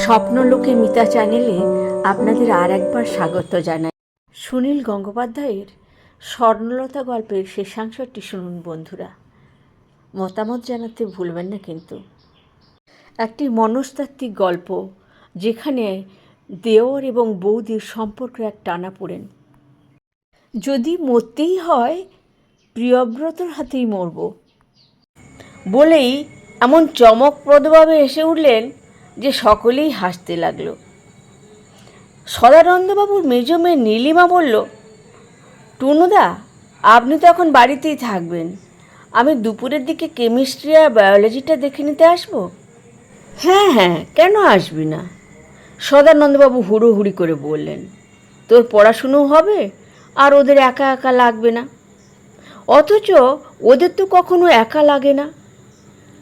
স্বপ্নলোকে মিতা চ্যানেলে আপনাদের আর একবার স্বাগত জানাই। সুনীল গঙ্গোপাধ্যায়ের স্বর্ণলতা গল্পের শেষাংশটি শুনুন বন্ধুরা। মতামত জানাতে ভুলবেন না কিন্তু। একটি মনস্তাত্ত্বিক গল্প যেখানে দেওর এবং বৌদির সম্পর্ক এক টানা পড়েন। যদি মরতেই হয়, প্রিয়ব্রতর হাতেই মরব। বলেই এমন চমকপ্রদভাবে এসে উঠলেন যে সকলেই হাসতে লাগল। সদানন্দবাবুর মেজ মেয়ে নীলিমা বলল, টুনুদা, আপনি তো এখন বাড়িতেই থাকবেন। আমি দুপুরের দিকে কেমিস্ট্রি আর বায়োলজিটা দেখে নিতে আসব? হ্যাঁ হ্যাঁ কেন আসবি না? সদানন্দবাবু হুড়োহুড়ি করে বললেন, তোর পড়াশুনো হবে আর ওদের একা একা লাগবে না। অথচ ওদের তো কখনো একা লাগে না।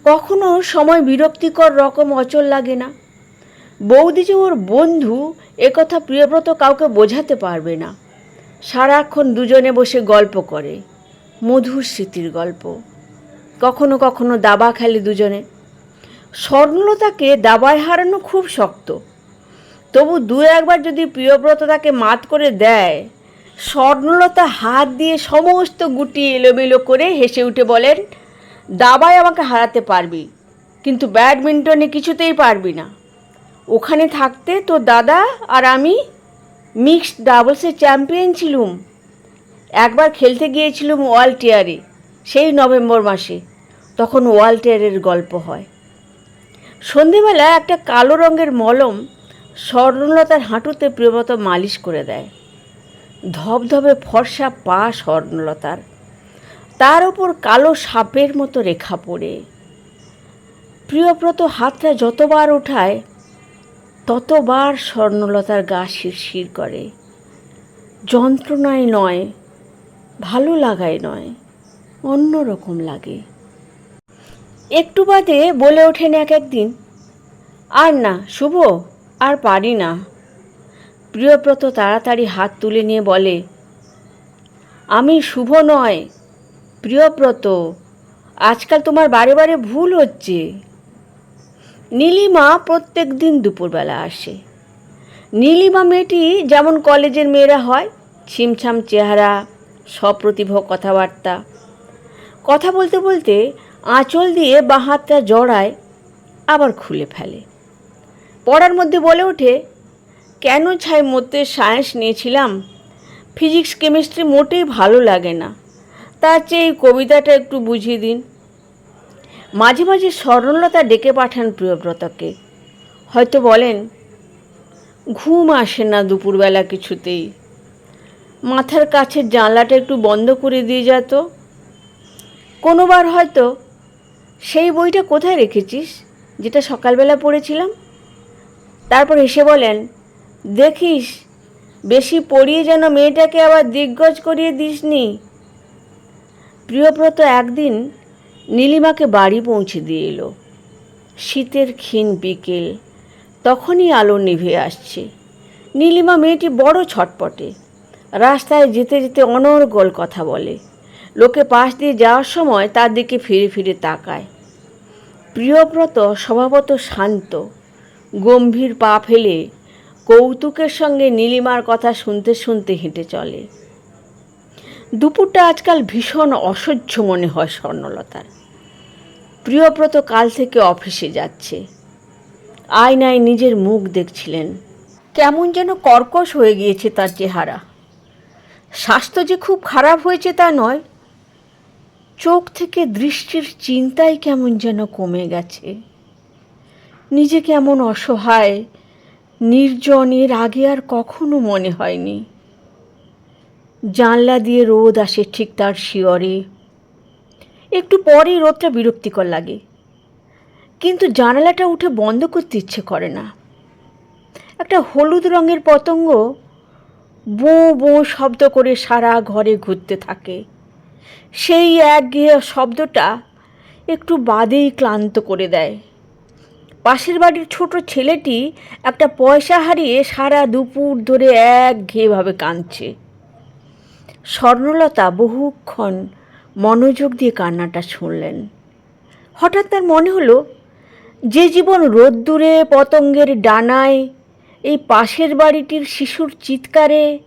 কখনো সময় বিরক্তিকর রকম অচল লাগে না। বৌদি যে ওর বন্ধু একথা প্রিয়ব্রত কাউকে বোঝাতে পারবে না। সারাক্ষণ দুজনে বসে গল্প করে, মধুর স্মৃতির গল্প। কখনো কখনো দাবা খেলে দুজনে। স্বর্ণলতাকে দাবায় হারানো খুব শক্ত। তবু দু একবার যদি প্রিয়ব্রত তাকে মাত করে দেয়, স্বর্ণলতা হাত দিয়ে সমস্ত গুটি এলোমেলো করে হেসে উঠে বলেন দাবায় আমাকে হারাতে পারবি, কিন্তু ব্যাডমিন্টনে কিছুতেই পারবি না। ওখানে থাকতে তো দাদা আর আমি মিক্সড ডাবলসের চ্যাম্পিয়ন ছিলুম। একবার খেলতে গিয়েছিলুম ওয়ালটিয়ারে সেই নভেম্বর মাসে। তখন ওয়ালটিয়ারের গল্প হয়। সন্ধেবেলা একটা কালো রঙের মলম স্বর্ণলতার হাঁটুতে প্রিয়ব্রত মালিশ করে দেয়। ধবধবে ফর্সা পা স্বর্ণলতার। তার ওপর কালো সাপের মতো রেখা পড়ে। প্রিয়ব্রত হাতটা যতবার ওঠায়, ততবার স্বর্ণলতার গা শিরশির করে। যন্ত্রণায় নয়, ভালো লাগায় নয় অন্য রকম লাগে। একটু বাদে বলে ওঠেন এক একদিন, আর না, শুভ, আর পারি না। প্রিয়ব্রত তাড়াতাড়ি হাত তুলে নিয়ে বলে, আমি শুভ নয় প্রিয়ব্রত আজকাল তোমার বারে বারে ভুল হচ্ছে। নীলিমা প্রত্যেক দিন দুপুরবেলা আসে। নীলিমা মেয়েটি যেমন কলেজের মেয়েরা হয়, ছিমছাম চেহারা, সপ্রতিভ কথাবার্তা। কথা বলতে বলতে আঁচল দিয়ে বাঁ হাতটা জড়ায়, আবার খুলে ফেলে। পড়ার মধ্যে বলে ওঠে, কেন ছাই মধ্যে সায়েন্স নিয়েছিলাম? ফিজিক্স, কেমিস্ট্রি মোটেই ভালো লাগে না। তার চেয়ে এই কবিতাটা একটু বুঝিয়ে দিন। মাঝে মাঝে স্মরণলতা ডেকে পাঠান প্রিয়ব্রতকে। হয়তো বলেন, ঘুম আসে না দুপুরবেলা কিছুতেই। মাথার কাছের জানলাটা একটু বন্ধ করে দিয়ে যেত কোনোবার হয়তো সেই বইটা কোথায় রেখেছিস, যেটা সকালবেলা পড়েছিলাম? তারপর এসে বলেন, দেখিস, বেশি পড়িয়ে যেন মেয়েটাকে আবার দিগ্গজ করিয়ে দিসনি। প্রিয়ব্রত একদিন নীলিমাকে বাড়ি পৌঁছে দিয়ে এলো। শীতের ক্ষীণ বিকেল, তখনই আলো নিভে আসছে। নীলিমা মেয়েটি বড় ছটপটে, রাস্তায় যেতে যেতে অনর্গল কথা বলে। লোকে পাশ দিয়ে যাওয়ার সময় তার দিকে ফিরে ফিরে তাকায়। প্রিয়ব্রত স্বভাবত শান্ত, গম্ভীর পা ফেলে কৌতুকের সঙ্গে নীলিমার কথা শুনতে শুনতে হেঁটে চলে। দুপুরটা আজকাল ভীষণ অসহ্য মনে হয় স্বর্ণলতার। প্রিয়ব্রত কাল থেকে অফিসে যাচ্ছে। আয়নায় নিজের মুখ দেখছিলেন। কেমন যেন কর্কশ হয়ে গিয়েছে তার চেহারা। স্বাস্থ্য যে খুব খারাপ হয়েছে তা নয়। চোখ থেকে দৃষ্টির চিন্তাই কেমন যেন কমে গেছে। নিজে কেমন অসহায়, নির্জনের আগে আর কখনো মনে হয়নি। জানলা দিয়ে রোদ আসে ঠিক তার শিয়রে। একটু পরেই রোদটা বিরক্তিকর লাগে। কিন্তু জানালাটা উঠে বন্ধ করতে ইচ্ছে করে না। একটা হলুদ রঙের পতঙ্গ বোঁ বোঁ শব্দ করে সারা ঘরে ঘুরতে থাকে। সেই একঘেয়ে শব্দটা একটু বাদেই ক্লান্ত করে দেয়। পাশের বাড়ির ছোট ছেলেটি একটা পয়সা হারিয়ে সারা দুপুর ধরে একঘেয়েভাবে কাঁদছে। স্বর্ণলতা বহুক্ষণ মনোযোগ দিয়ে কান্নাটা শুনলেন। হঠাৎ তার মনে হলো, যে জীবন রোদ্দুরে, পতঙ্গের ডানায়, এই পাশের বাড়িটির শিশুর চিৎকারে,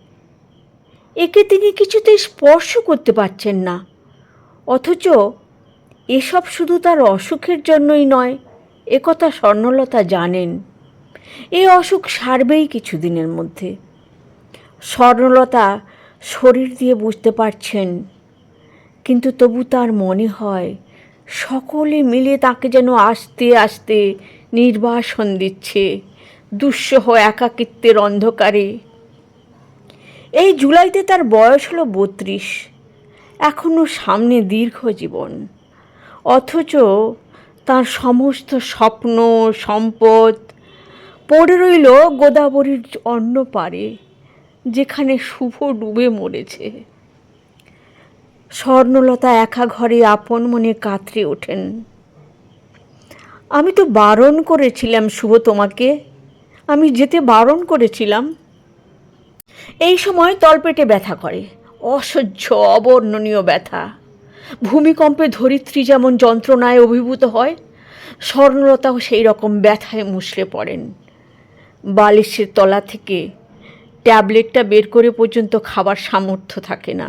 একে তিনি কিছুতেই স্পর্শ করতে পারছেন না। অথচ এসব শুধু তার অসুখের জন্যই নয় একথা স্বর্ণলতা জানেন। এই অসুখ সারবেই কিছুদিনের মধ্যে। স্বর্ণলতা শরীর দিয়ে বুঝতে পারছেন, কিন্তু তবু তার মনে হয় সকলে মিলে তাকে যেন আস্তে আস্তে নির্বাসন দিচ্ছে, দুঃসহ একাকিত্বের অন্ধকারে। এই জুলাইতে তার বয়স হলো বত্রিশ এখনও সামনে দীর্ঘ জীবন। অথচ তার সমস্ত স্বপ্ন, সম্পদ পড়ে রইল গোদাবরীর অন্য পারে। যেখানে শুভ ডুবে মরেছে। স্বর্ণলতা একা ঘরে আপন মনে কাতরে ওঠেন। আমি তো বারণ করেছিলাম, শুভ তোমাকে। আমি যেতে বারণ করেছিলাম। এই সময় তলপেটে ব্যথা করে, অসহ্য, অবর্ণনীয় ব্যথা। ভূমিকম্পে ধরিত্রী যেমন যন্ত্রণায় অভিভূত হয়, স্বর্ণলতাও সেই রকম ব্যথায় মুষড়ে পড়েন। বালিশের তলা থেকে ট্যাবলেটটা বের করে পর্যন্ত খাবার সামর্থ্য থাকে না।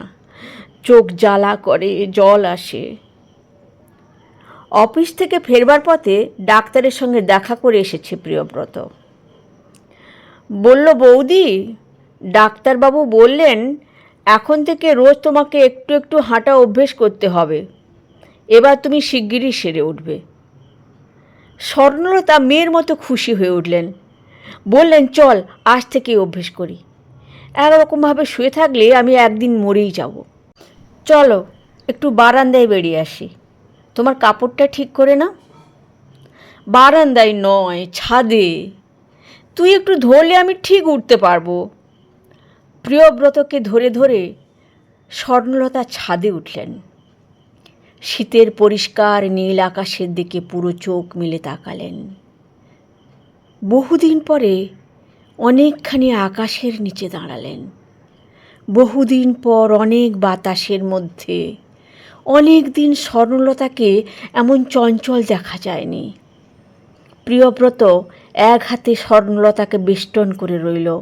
চোখ জ্বালা করে, জল আসে। অফিস থেকে ফেরবার পথে ডাক্তারের সঙ্গে দেখা করে এসেছে প্রিয়ব্রত। বলল, বৌদি, ডাক্তারবাবু বললেন, এখন থেকে রোজ তোমাকে একটু একটু হাঁটা অভ্যেস করতে হবে। এবার তুমি শিগগিরই সেরে উঠবে। স্বর্ণলতা মেয়ের মতো খুশি হয়ে উঠলেন। বললেন, চল, আজ থেকে অভ্যেস করি। একরকমভাবে শুয়ে থাকলে আমি একদিন মরেই যাব। চলো, একটু বারান্দায় বেরিয়ে আসি। তোমার কাপড়টা ঠিক করে না বারান্দায় নয়, ছাদে। তুই একটু ধরলে আমি ঠিক উঠতে পারব। প্রিয়ব্রতকে ধরে ধরে স্বর্ণলতা ছাদে উঠলেন। শীতের পরিষ্কার নীল আকাশের দিকে পুরো চোখ মিলে তাকালেন। বহুদিন পরে অনেকখানি আকাশের নিচে দাঁড়ালেন। বহুদিন পর অনেক বাতাসের মধ্যে অনেক দিন স্বর্ণলতাকে এমন চঞ্চল দেখা যায়নি। প্রিয়ব্রত এক হাতে স্বর্ণলতাকে বেষ্টন করে রইল।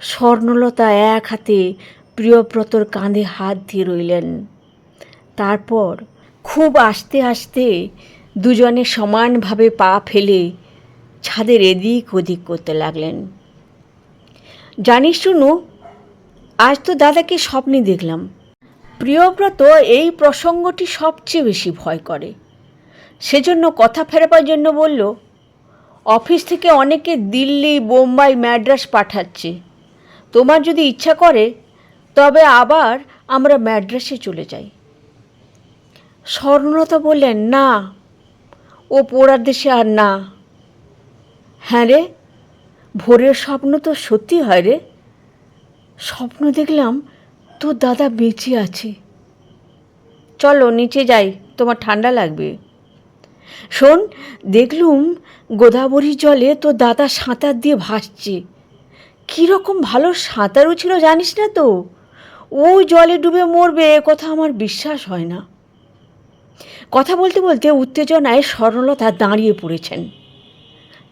স্বর্ণলতা এক হাতে প্রিয়ব্রতর কাঁধে হাত দিয়ে রইলেন। তারপর খুব আস্তে আস্তে দুজনে সমানভাবে পা ফেলে ছাদের এদিক ওদিক করতে লাগলেন। জানিস শুনু, আজ তো দাদাকে স্বপ্নে দেখলাম। প্রিয়ব্রত এই প্রসঙ্গটি সবচেয়ে বেশি ভয় করে। সেজন্য কথা ফেরাবার জন্য বলল, অফিস থেকে অনেকে দিল্লি, বোম্বাই, ম্যাড্রাস পাঠাচ্ছে। তোমার যদি ইচ্ছা করে, তবে আবার আমরা ম্যাড্রাসে চলে যাই। স্বর্ণলতা বললেন, না, ও পোড়ার দেশে আর না। হ্যাঁ রে ভোরের স্বপ্ন তো সত্যি হয় রে। স্বপ্ন দেখলাম তোর দাদা বেঁচে আছে। চলো নিচে যাই, তোমার ঠান্ডা লাগবে। শোন, দেখলুম গোদাবরী জলে তোর দাদা সাঁতার দিয়ে ভাসছে। কীরকম ভালো সাঁতারও ছিল জানিস না তো? ও জলে ডুবে মরবে এ কথা আমার বিশ্বাস হয় না। কথা বলতে বলতে উত্তেজনায় স্বর্ণলতা দাঁড়িয়ে পড়েছেন।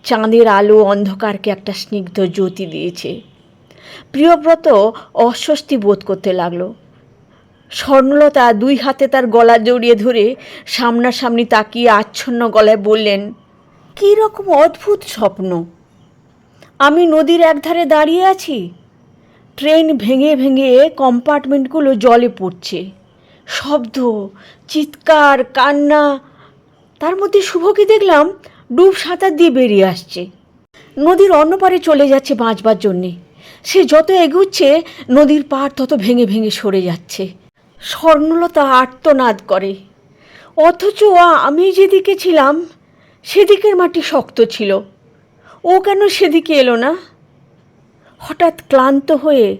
চাঁদের আলো অন্ধকারকে একটা স্নিগ্ধ জ্যোতি দিয়েছে। প্রিয়ব্রত অস্বস্তি বোধ করতে লাগল। স্বর্ণলতা দুই হাতে তার গলা জড়িয়ে ধরে সামনাসামনি তাকিয়ে আচ্ছন্ন গলায় বললেন, কী রকম অদ্ভুত স্বপ্ন। আমি নদীর একধারে দাঁড়িয়ে আছি। ট্রেন ভেঙে ভেঙে কম্পার্টমেন্টগুলো জলে পড়ছে। শব্দ, চিৎকার, কান্না, তার মধ্যে শুভকে দেখলাম? ডুব সাঁতার দিয়ে বেরিয়ে আসছে। নদীর অন্য পারে চলে যাচ্ছে বাঁচবার জন্যে। সে যত এগুচ্ছে, নদীর পাড় তত ভেঙে ভেঙে সরে যাচ্ছে। স্বর্ণলতা আর্তনাদ করে। অথচ আমি যেদিকে ছিলাম, সেদিকের মাটি শক্ত ছিল। ও কেন সেদিকে এলো না? হঠাৎ ক্লান্ত হয়ে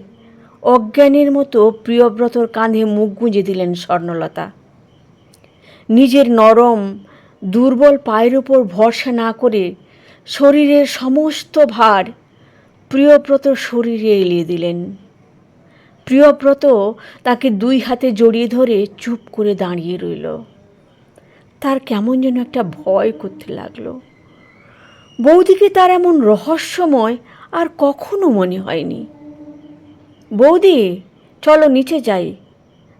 অজ্ঞানের মতো প্রিয়ব্রতর কাঁধে মুখ গুঁজে দিলেন স্বর্ণলতা। নিজের নরম দুর্বল পায়ের ওপর ভরসা না করে শরীরের সমস্ত ভার প্রিয়ব্রত শরীরে এলিয়ে দিলেন। প্রিয়ব্রত তাকে দুই হাতে জড়িয়ে ধরে চুপ করে দাঁড়িয়ে রইল। তার কেমন যেন একটা ভয় করতে লাগল। বৌদিকে তার এমন রহস্যময় আর কখনো মনে হয়নি। বৌদি, চলো নিচে যাই।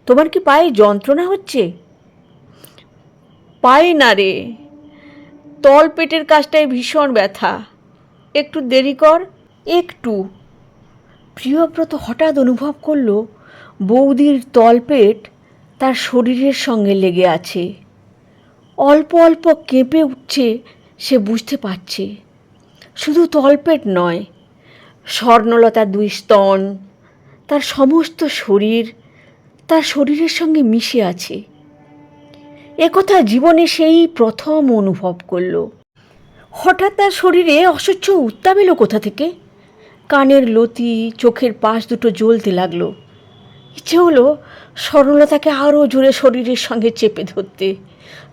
তোমার কি পায়ে যন্ত্রণা হচ্ছে? পায়ে না রে। তল পেটের কাজটায় ভীষণ ব্যথা। একটু দেরি কর, একটু। প্রিয়ব্রত হঠাৎ অনুভব করল, বৌদির তলপেট তার শরীরের সঙ্গে লেগে আছে। অল্প অল্প কেঁপে উঠছে, সে বুঝতে পারছে। শুধু তলপেট নয় স্বর্ণলতার দুই স্তন, তার সমস্ত শরীর, তার শরীরের সঙ্গে মিশে আছে। একথা জীবনে সেই প্রথম অনুভব করল। হঠাৎ তার শরীরে অসহ্য উত্তাপ এলো কোথা থেকে? কানের লতি, চোখের পাশ দুটো জ্বলতে লাগল। ইচ্ছে হলো সরলতাকে আরও জোরে শরীরের সঙ্গে চেপে ধরতে।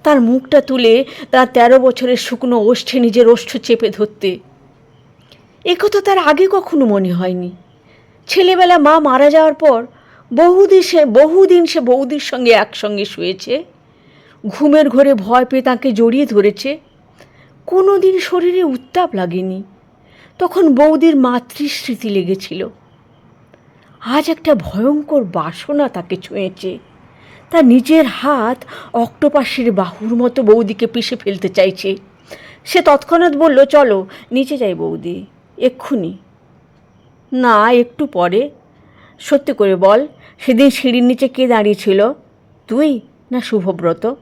তার মুখটা তুলে তার তেরো বছরের শুকনো ওষ্ঠে নিজের ওষ্ঠ চেপে ধরতে। একথা তার আগে কখনো মনে হয়নি। ছেলেবেলা মা মারা যাওয়ার পর বহুদিন সে বহুদিন সে বৌদির সঙ্গে একসঙ্গে শুয়েছে। ঘুমের ঘরে ভয় পেয়ে তাকে জড়িয়ে ধরেছে। কোনো দিন শরীরে উত্তাপ লাগেনি। তখন বৌদির মাতৃস্মৃতি লেগেছিল। আজ একটা ভয়ঙ্কর বাসনা তাকে ছুঁয়েছে। তার নিজের হাত অক্টোপাসের বাহুর মতো বৌদিকে পিষে ফেলতে চাইছে। সে তৎক্ষণাৎ বলল, চলো, নিচে যাই বৌদি, এক্ষুনি। না, একটু পরে। সত্যি করে বল, সেদিন সিঁড়ির নিচে কে দাঁড়িয়েছিল তুই, না শুভব্রত?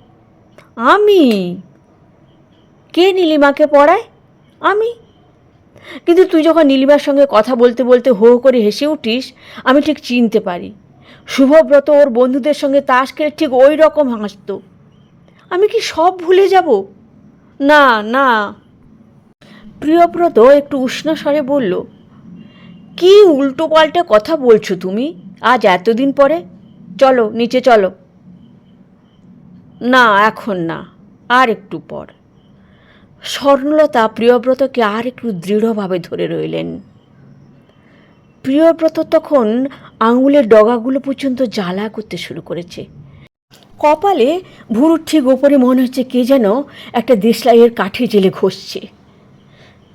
আমি? কে নীলিমাকে পড়ায়? আমি। কিন্তু তুই যখন নীলিমার সঙ্গে কথা বলতে বলতে হো করে হেসে উঠিস, আমি ঠিক চিনতে পারি। শুভব্রত ওর বন্ধুদের সঙ্গে তাস খেলে ঠিক ওই রকম হাসতো। আমি কি সব ভুলে যাব? না না। প্রিয়ব্রত একটু উষ্ণ স্বরে বলল, কি উল্টো পাল্টে কথা বলছো তুমি? আজ এতদিন পরে? চলো, নিচে চলো। না, এখন না, আর একটু পর। স্বর্ণলতা প্রিয়ব্রতকে আর একটু দৃঢ়ভাবে ধরে রইলেন। প্রিয়ব্রত তখন আঙুলের ডগাগুলো পর্যন্ত জ্বালা করতে শুরু করেছে। কপালে ভুরুর ঠিক ওপরে মনে হচ্ছে কে যেন একটা দেশলাইয়ের কাঠে জেলে ঘষছে।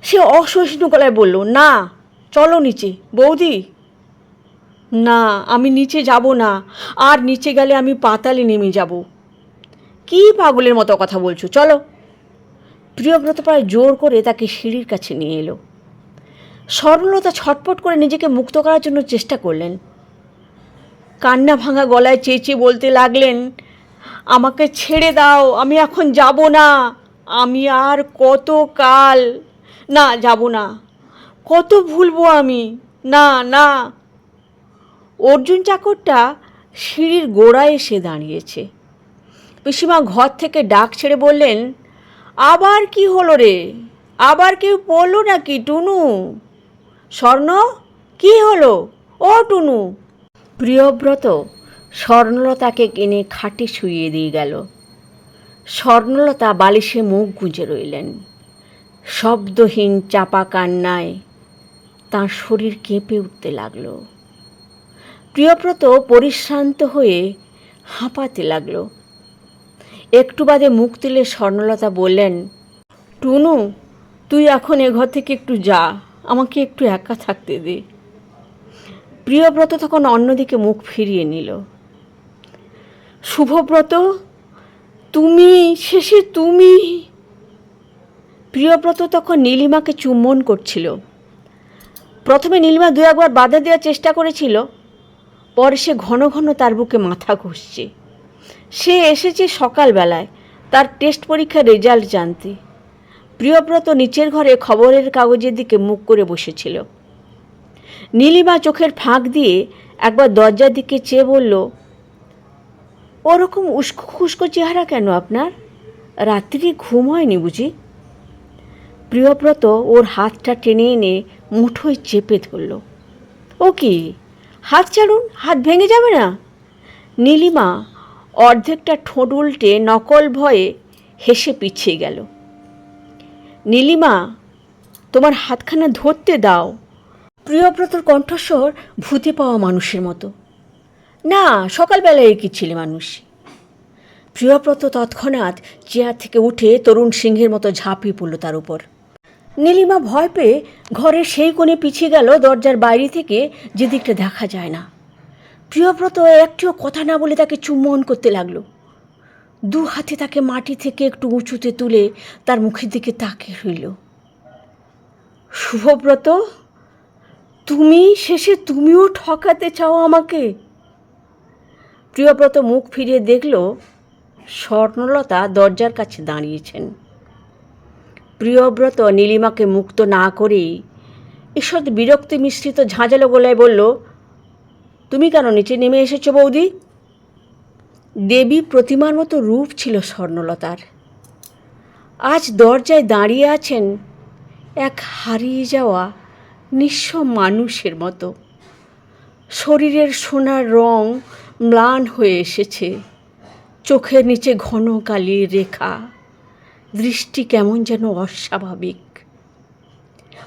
সে অসহিষ্ণু গলায় বলল, না, চলো নিচে, বৌদি। না, আমি নিচে যাব না, আর নিচে গেলে আমি পাতালে নেমে যাব। কি পাগলের মতো কথা বলছো? চলো। প্রিয়ব্রত প্রায় জোর করে তাকে সিঁড়ির কাছে নিয়ে এলো। সরলতা ছটপট করে নিজেকে মুক্ত করার জন্য চেষ্টা করলেন। কান্না ভাঙা গলায় চেঁচিয়ে বলতে লাগলেন, আমাকে ছেড়ে দাও, আমি এখন যাব না। আমি আর কত কাল না, যাব না। কত ভুলবো আমি? না না। অর্জুন চাকরটা সিঁড়ির গোড়ায় এসে দাঁড়িয়েছে। পিসিমা ঘর থেকে ডাক ছেড়ে বললেন, আবার কি হলো রে? আবার কেউ পড়ল নাকি টুনু? স্বর্ণ? কি হলো? ও টুনু। প্রিয়ব্রত স্বর্ণলতাকে কিনে খাটে শুইয়ে দিয়ে গেল। স্বর্ণলতা বালিশে মুখ গুঁজে রইলেন। শব্দহীন চাপা কান্নায় তাঁর শরীর কেঁপে উঠতে লাগল। প্রিয়ব্রত পরিশ্রান্ত হয়ে হাঁপাতে লাগল। একটু বাদে মুখ তুলে স্বর্ণলতা বললেন, টুনু, তুই এখন এ ঘর থেকে একটু যা, আমাকে একটু একা থাকতে দে। প্রিয়ব্রত তখন অন্যদিকে মুখ ফিরিয়ে নিল। শুভব্রত, তুমি, শেষে তুমি! প্রিয়ব্রত তখন নীলিমাকে চুম্বন করছিল। প্রথমে নীলিমা দু একবার বাধা দেওয়ার চেষ্টা করেছিল, পরে সে ঘন ঘন তার বুকে মাথা ঘষছে। সে এসেছে সকালবেলায়। তার টেস্ট পরীক্ষার রেজাল্ট জানতে। প্রিয়ব্রত নিচের ঘরে খবরের কাগজের দিকে মুখ করে বসেছিল। নীলিমা চোখের ফাঁক দিয়ে একবার দরজার দিকে চেয়ে বলল, ওরকম উস্কো খুস্কো চেহারা কেন আপনার? রাত্রি ঘুম হয়নি বুঝি? প্রিয়ব্রত ওর হাতটা টেনে এনে মুঠোয় চেপে ধরল, ও কি? হাত ছাড়ুন? হাত ভেঙে যাবে না? নীলিমা অর্ধেকটা ঠোঁট উল্টে নকল ভয়ে হেসে পিছিয়ে গেল। নীলিমা, তোমার হাতখানা ধরতে দাও। প্রিয়ব্রতর কণ্ঠস্বর ভূতে পাওয়া মানুষের মতো। না, সকালবেলায় কি ছিলে মানুষ। প্রিয়ব্রত তৎক্ষণাৎ চেয়ার থেকে উঠে তরুণ সিংহের মতো ঝাঁপিয়ে পড়ল তার উপর। নীলিমা ভয় পেয়ে ঘরের সেই কোণে পিছিয়ে গেল, দরজার বাইরে থেকে যেদিকটা দেখা যায় না। প্রিয়ব্রত একটিও কথা না বলে তাকে চুম্বন করতে লাগল। দু হাতে তাকে মাটি থেকে একটু উঁচুতে তুলে তার মুখের দিকে তাকিয়ে রইল। শুভব্রত, তুমি শেষে তুমিও ঠকাতে চাও আমাকে? প্রিয়ব্রত মুখ ফিরিয়ে দেখল, স্বর্ণলতা দরজার কাছে দাঁড়িয়েছেন। প্রিয়ব্রত নীলিমাকে মুক্ত না করেই ঈষৎ বিরক্তি মিশ্রিত ঝাঁঝালো গলায় বলল তুমি কেন নিচে নেমে এসেছ বৌদি? দেবী প্রতিমার মতো রূপ ছিল স্বর্ণলতার। আজ দরজায় দাঁড়িয়ে আছেন এক হারিয়ে যাওয়া নিঃস্ব মানুষের মতো। শরীরের সোনার রং ম্লান হয়ে এসেছে। চোখের নিচে ঘন কালির রেখা। দৃষ্টি কেমন যেন অস্বাভাবিক।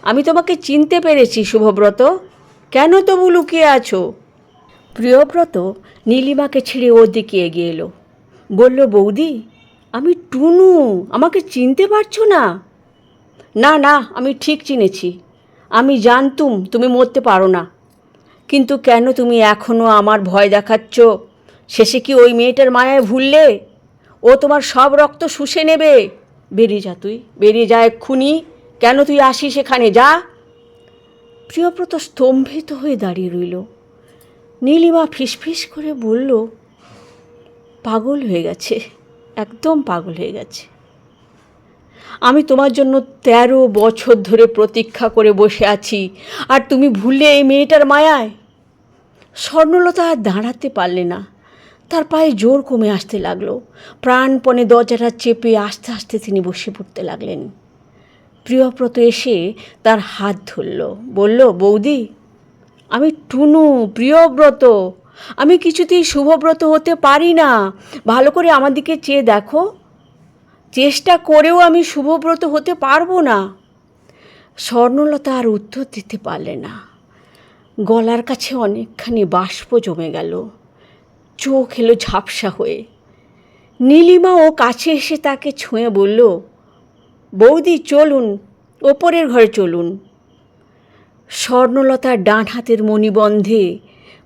আমি তোমাকে চিনতে পেরেছি, শুভব্রত। কেন তবু লুকিয়ে আছো? প্রিয়ব্রত নীলিমাকে ছেড়ে ওর দিকে এগিয়ে এলো। বলল, বৌদি, আমি টুনু, আমাকে চিনতে পারছ না? না না, আমি ঠিক চিনেছি। আমি জানতুম, তুমি মরতে পারো না। কিন্তু কেন তুমি এখনও আমার ভয় দেখাচ্ছ? শেষে কি ওই মেয়েটার মায়ায় ভুললে? ও তোমার সব রক্ত শুষে নেবে। বেরিয়ে যা তুই, বেরিয়ে যা এক্ষুনি। কেন তুই আসিস এখানে? যা। প্রিয়ব্রত স্তম্ভিত হয়ে দাঁড়িয়ে রইল। নীলিমা ফিসফিস করে বলল, পাগল হয়ে গেছে, একদম পাগল হয়ে গেছে। আমি তোমার জন্য তেরো বছর ধরে প্রতীক্ষা করে বসে আছি, আর তুমি ভুললে এই মেয়েটার মায়ায়। স্বর্ণলতা আর দাঁড়াতে পারলে না, তার পায়ে জোর কমে আসতে লাগল। প্রাণপণে দরজাটা চেপে আস্তে আস্তে তিনি বসে পড়তে লাগলেন। প্রিয়ব্রত এসে তার হাত ধরল, বলল, বৌদি আমি টুনু, প্রিয়ব্রত। আমি কিছুতেই শুভব্রত হতে পারি না। ভালো করে আমার দিকে চেয়ে দেখো। চেষ্টা করেও আমি শুভব্রত হতে পারব না। স্বর্ণলতা আর উত্তর দিতে পারলে না। গলার কাছে অনেকখানি বাষ্প জমে গেল। চোখ এলো ঝাপসা হয়ে। নীলিমা ও কাছে এসে তাকে ছুঁয়ে বলল, বৌদি, চলুন, ওপরের ঘরে চলুন। স্বর্ণলতার ডান হাতের মণিবন্ধে,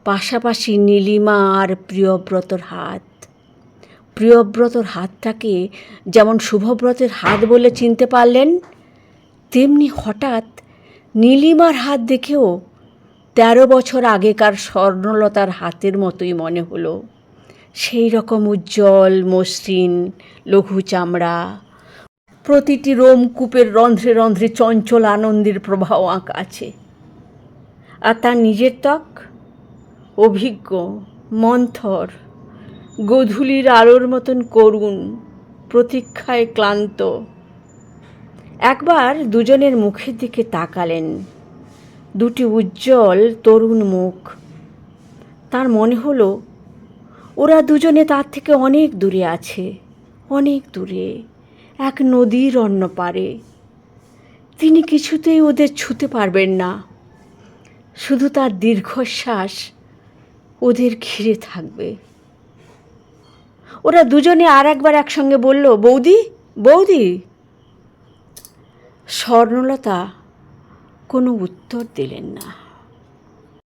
পাশাপাশি নীলিমা আর প্রিয়ব্রতর হাত। প্রিয়ব্রতর হাতটাকে যেমন শুভব্রতের হাত বলে চিনতে পারলেন, তেমনি হঠাৎ নীলিমার হাত দেখেও তেরো বছর আগেকার স্বর্ণলতার হাতের মতোই মনে হলো। সেই রকম উজ্জ্বল, মসৃণ, লঘু চামড়া, প্রতিটি রোমকূপের রন্ধ্রে রন্ধ্রে চঞ্চল আনন্দের প্রবাহ আঁকা আছে। আর তার নিজের ত্বক? অভিজ্ঞ, মন্থর, গোধূলির আলোর মতন করুণ, প্রতীক্ষায় ক্লান্ত। একবার দুজনের মুখের দিকে তাকালেন। দুটি উজ্জ্বল তরুণ মুখ। তার মনে হলো, ওরা দুজনে তার থেকে অনেক দূরে আছে, অনেক দূরে, এক নদীর অন্য পারে তিনি কিছুতেই ওদের ছুতে পারবেন না। শুধু তার দীর্ঘশ্বাস ওদের ঘিরে থাকবে। ওরা দুজনে আর একবার একসঙ্গে বলল, বৌদি বৌদি। স্বর্ণলতা কোনো উত্তর দিলেন না।